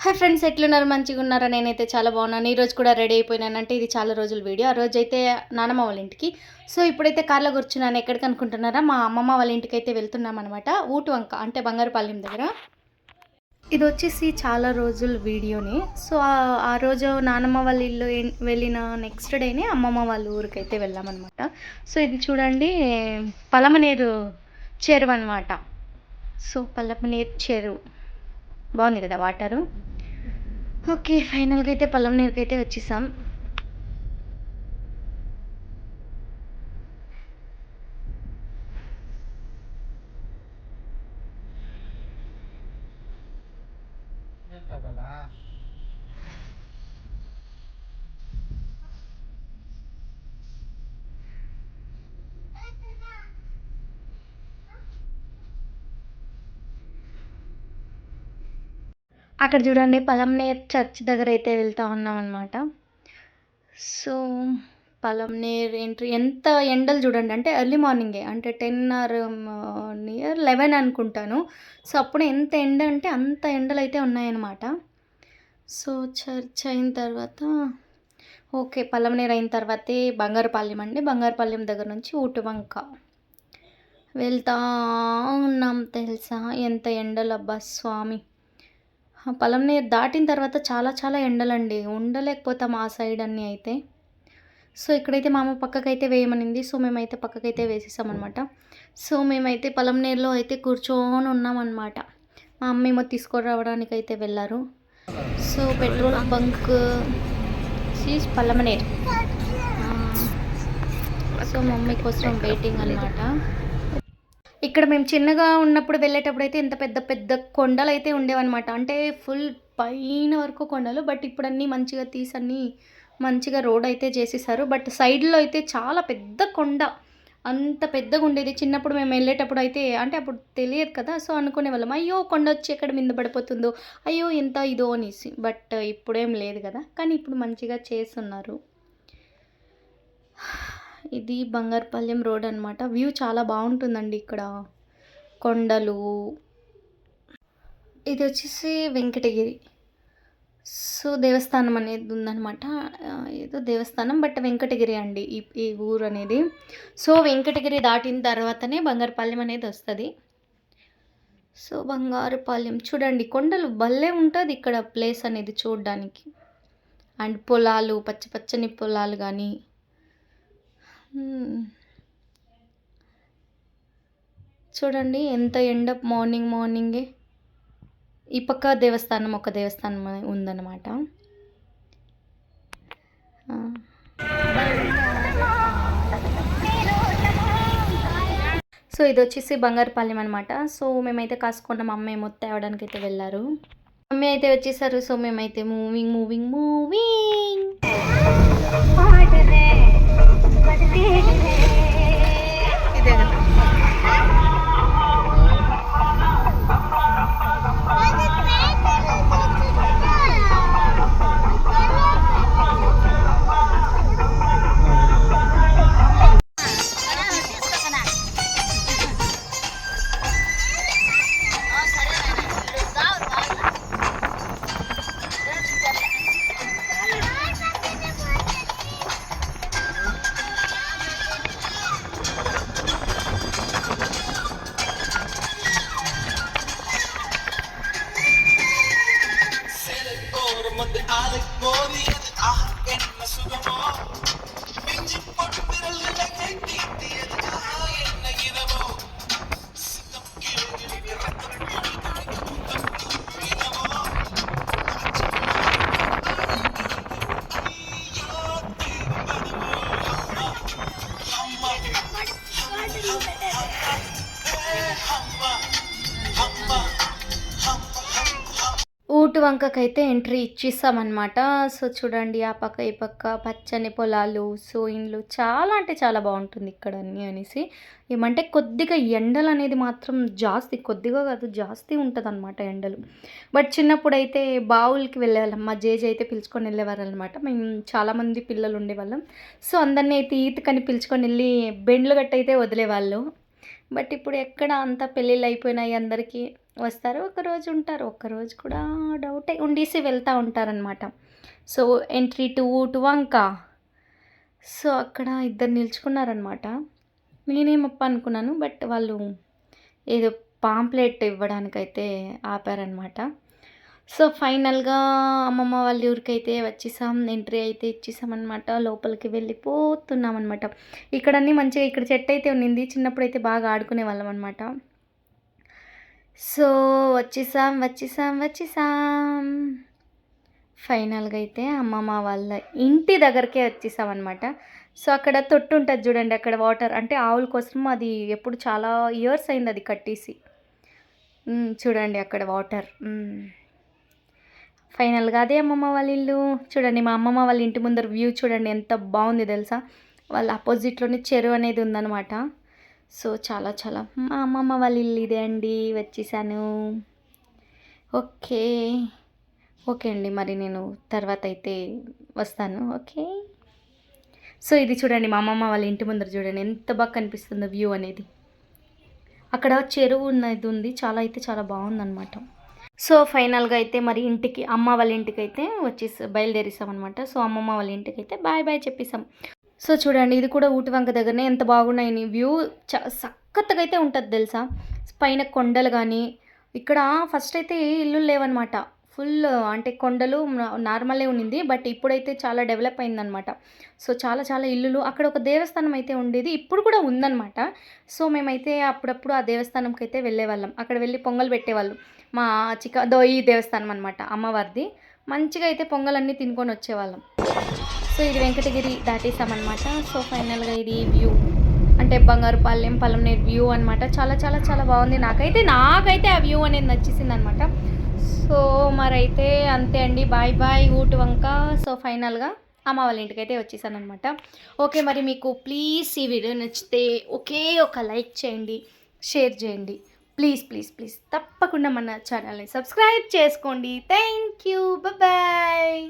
Hi friends ఎట్లున్నారు? మంచిగా ఉన్నారా నేనైతే చాలా బాగున్నాను. ఈరోజు కూడా రెడీ అయిపోయినానంటే ఇది చాలా రోజుల వీడియో. ఆ రోజు అయితే నానమ్మ వాళ్ళ ఇంటికి. సో ఇప్పుడైతే కార్లో కూర్చున్నాను ఎక్కడికి అనుకుంటున్నారా? మా అమ్మమ్మ వాళ్ళ ఇంటికి అయితే వెళ్తున్నాం అనమాట ఊటు వంక అంటే బంగారుపాలెం దగ్గర. ఇది వచ్చేసి చాలా రోజుల వీడియోని. సో ఆ- రోజు నానమ్మ వాళ్ళ ఇల్లు వెళ్ళిన నెక్స్ట్ డేనే అమ్మమ్మ వాళ్ళ ఊరికైతే వెళ్ళామన్నమాట సో ఇది చూడండి పలమనేరు చెరువు అనమాట సో పలమనేరు చెరువు. బాగుంది కదా వాటరు? ఓకే ఫైనల్గా అయితే పల్లం నీరుకి అయితే వచ్చేసాం. అక్కడ చూడండి పలంనేర్ చర్చ్ దగ్గర అయితే వెళ్తా ఉన్నాం అనమాట సో పలంనేర్ ఎంట్రీ ఎంత ఎండలు చూడండి అంటే ఎర్లీ మార్నింగే అంటే టెన్ ఆర్ నియర్ లెవెన్ అనుకుంటాను. సో అప్పుడు ఎంత ఎండ అంటే అంత ఎండలు అయితే ఉన్నాయన్నమాట. సో చర్చ్ అయిన తర్వాత ఓకే పలంనేర్ అయిన తర్వాతే బంగారుపాలెం అండి. బంగారుపాలెం దగ్గర నుంచి ఊటువంక వెళ్తా ఉన్నాం తెలుసా? ఎంత ఎండలు అబ్బా స్వామి. ఆ దాటిన తర్వాత చాలా చాలా ఎండలండి. ఉండలేకపోతాం ఆ సైడ్ అన్నీ అయితే. సో ఇక్కడైతే మా అమ్మ పక్కకైతే వేయమనింది. సో మేమైతే పక్కకైతే వేసేసామన్నమాట. సో మేమైతే పలంనేరులో అయితే కూర్చొని ఉన్నామన్నమాట. మా అమ్మ ఏమో తీసుకురావడానికి అయితే వెళ్ళారు. సో పెట్రోల్ బంక్ సీజ్ పల్లమనేరు సో మమ్మీ కోసం వెయిటింగ్ అనమాట ఇక్కడ మేము చిన్నగా ఉన్నప్పుడు వెళ్ళేటప్పుడు అయితే ఇంత పెద్ద పెద్ద కొండలు అయితే ఉండేవన్నమాట. అంటే ఫుల్ పైన వరకు కొండలు బట్ ఇప్పుడు అన్నీ మంచిగా తీసి అన్నీ మంచిగా రోడ్ అయితే చేసేసారు. బట్ సైడ్లో అయితే చాలా పెద్ద కొండ. అంత పెద్దగా ఉండేది. చిన్నప్పుడు మేము వెళ్ళేటప్పుడు అయితే అంటే అప్పుడు తెలియదు కదా సో అనుకునే వాళ్ళం అయ్యో కొండ వచ్చి ఎక్కడ మీద పడిపోతుందో? అయ్యో ఎంత ఇదో అనేసి. బట్ ఇప్పుడేం లేదు కదా. కానీ ఇప్పుడు మంచిగా చేస్తున్నారు. ఇది బంగారుపాలెం రోడ్ అనమాట వ్యూ చాలా బాగుంటుందండి ఇక్కడ. కొండలు. ఇది వచ్చేసి వెంకటగిరి. సో దేవస్థానం అనేది ఉందన్నమాట. ఏదో దేవస్థానం బట్ వెంకటగిరి అండి ఈ ఈ ఊరు అనేది. సో వెంకటగిరి దాటిన తర్వాతనే బంగారుపాలెం అనేది వస్తుంది. సో బంగారుపాలెం చూడండి కొండలు భలే ఉంటుంది ఇక్కడ ప్లేస్ అనేది చూడడానికి. అండ్ పొలాలు పచ్చ పచ్చని పొలాలు కానీ చూడండి ఎంత ఎండ మార్నింగ్ మార్నింగే. ఈ పక్క దేవస్థానం ఒక దేవస్థానం ఉందన్నమాట. సో ఇది వచ్చేసి బంగారుపాలెం అనమాట సో మేమైతే కాసుకున్న మా అమ్మ ఏమో తేవడానికి అయితే వెళ్ళారు. మమ్మీ అయితే వచ్చేసారు సో మేమైతే మూవింగ్ మూవింగ్ మూవింగ్. ಇದೆ వంకకైతే ఎంట్రీ ఇచ్చిస్తామన్నమాట సో చూడండి ఆ పక్క ఈ పక్క పచ్చని పొలాలు సో ఇండ్లు చాలా అంటే చాలా బాగుంటుంది ఇక్కడ అన్నీ అనేసి. ఏమంటే కొద్దిగా ఎండలు అనేది మాత్రం జాస్తి కొద్దిగా కాదు జాస్తి ఉంటుంది అనమాట ఎండలు. బట్ చిన్నప్పుడు అయితే బావులకి వెళ్ళేవాళ్ళం. మా జేజీ అయితే పిలుచుకొని వెళ్ళేవారు అనమాట మేము చాలామంది పిల్లలు ఉండేవాళ్ళం. సో అందరినీ అయితే ఈతకని పిలుచుకొని వెళ్ళి బెండ్లు గట్ట అయితే వదిలేవాళ్ళు. బట్ ఇప్పుడు ఎక్కడ అంత పెళ్ళిళ్ళు అయిపోయినాయి అందరికీ. వస్తారు ఒకరోజు ఉంటారు. ఒక్కరోజు కూడా డౌటే. ఉండేసి వెళ్తూ ఉంటారనమాట సో ఎంట్రీ టు వంక సో అక్కడ ఇద్దరు నిల్చుకున్నారనమాట నేనేమప్ప అనుకున్నాను బట్ వాళ్ళు ఏదో పాంప్లెట్ ఇవ్వడానికైతే ఆపారనమాట సో ఫైనల్గా అమ్మమ్మ వాళ్ళ ఊరికైతే వచ్చేసాం. ఎంట్రీ అయితే ఇచ్చేసామన్నమాట. లోపలికి వెళ్ళిపోతున్నాం అనమాట ఇక్కడ మంచిగా ఇక్కడ చెట్టు అయితే ఉన్నింది. చిన్నప్పుడు అయితే బాగా ఆడుకునే వాళ్ళం అనమాట సో వచ్చేసాం వచ్చేసాం వచ్చేసాం. ఫైనల్గా అయితే అమ్మమ్మ వాళ్ళ ఇంటి దగ్గరకే వచ్చేసాం అనమాట సో అక్కడ తొట్టు ఉంటుంది చూడండి అక్కడ వాటర్ అంటే ఆవుల కోసం అది ఎప్పుడు చాలా ఇయర్స్ అయింది అది కట్టేసి. చూడండి అక్కడ వాటర్. ఫైనల్గా అదే అమ్మమ్మ వాళ్ళ ఇల్లు. చూడండి మా అమ్మమ్మ వాళ్ళ ఇంటి ముందర వ్యూ చూడండి ఎంత బాగుంది తెలుసా? వాళ్ళ ఆపోజిట్లోనే చెరువు అనేది ఉందన్నమాట. సో చాలా చాలా. మా అమ్మమ్మ వాళ్ళ ఇల్లు ఇదే అండి వచ్చేసాను. ఓకే. ఓకే అండి మరి నేను తర్వాత అయితే వస్తాను. ఓకే. సో ఇది చూడండి మా అమ్మమ్మ వాళ్ళ ఇంటి ముందర చూడండి ఎంత బాగా కనిపిస్తుందో వ్యూ అనేది. అక్కడ చెరువు ఉన్నది ఉంది చాలా అయితే చాలా బాగుందనమాట సో ఫైనల్గా అయితే మరి ఇంటికి అమ్మ వాళ్ళ ఇంటికి అయితే వచ్చేసి బయలుదేరేసామన్నమాట. సో అమ్మమ్మ వాళ్ళ ఇంటికి అయితే బాయ్ బాయ్ చెప్పేసాం. సో చూడండి ఇది కూడా ఊటి వంక దగ్గరనే ఎంత బాగున్నాయి వ్యూ. చ సక్కత్తుగా అయితే ఉంటుంది తెలుసా? పైన కొండలు కానీ ఇక్కడ ఫస్ట్ అయితే ఇల్లు లేవన్నమాట ఫుల్ అంటే కొండలు నార్మలే ఉన్నింది బట్ ఇప్పుడైతే చాలా డెవలప్ అయిందనమాట. సో చాలా చాలా ఇల్లులు అక్కడ ఒక దేవస్థానం అయితే ఉండేది ఇప్పుడు కూడా ఉందన్నమాట సో మేమైతే అప్పుడప్పుడు ఆ దేవస్థానంకి అయితే వెళ్ళేవాళ్ళం. అక్కడ వెళ్ళి పొంగల్ పెట్టేవాళ్ళు. మా చిక దోయి దేవస్థానం అనమాట అమ్మవారిది. మంచిగా అయితే పొంగలన్నీ తినుకొని వచ్చేవాళ్ళం సో ఇది వెంకటగిరి దాటేసామన్నమాట సో ఫైనల్గా ఇది వ్యూ. అంటే బంగారుపాలెం పలంనేరు వ్యూ అనమాట చాలా చాలా చాలా బాగుంది నాకైతే. నాకైతే ఆ వ్యూ అనేది నచ్చేసింది అనమాట సో మరైతే అంతే అండి. Bye bye. ఊటు వంక. సో ఫైనల్గా అమ్మ వాళ్ళ ఇంటికి అయితే వచ్చేసాను అనమాట ఓకే మరి మీకు ప్లీజ్ ఈ వీడియో నచ్చితే ఒకే ఒక లైక్ చేయండి షేర్ చేయండి. Please please please. తప్పకుండా మన ఛానల్ని సబ్స్క్రైబ్ చేసుకోండి. Thank you bye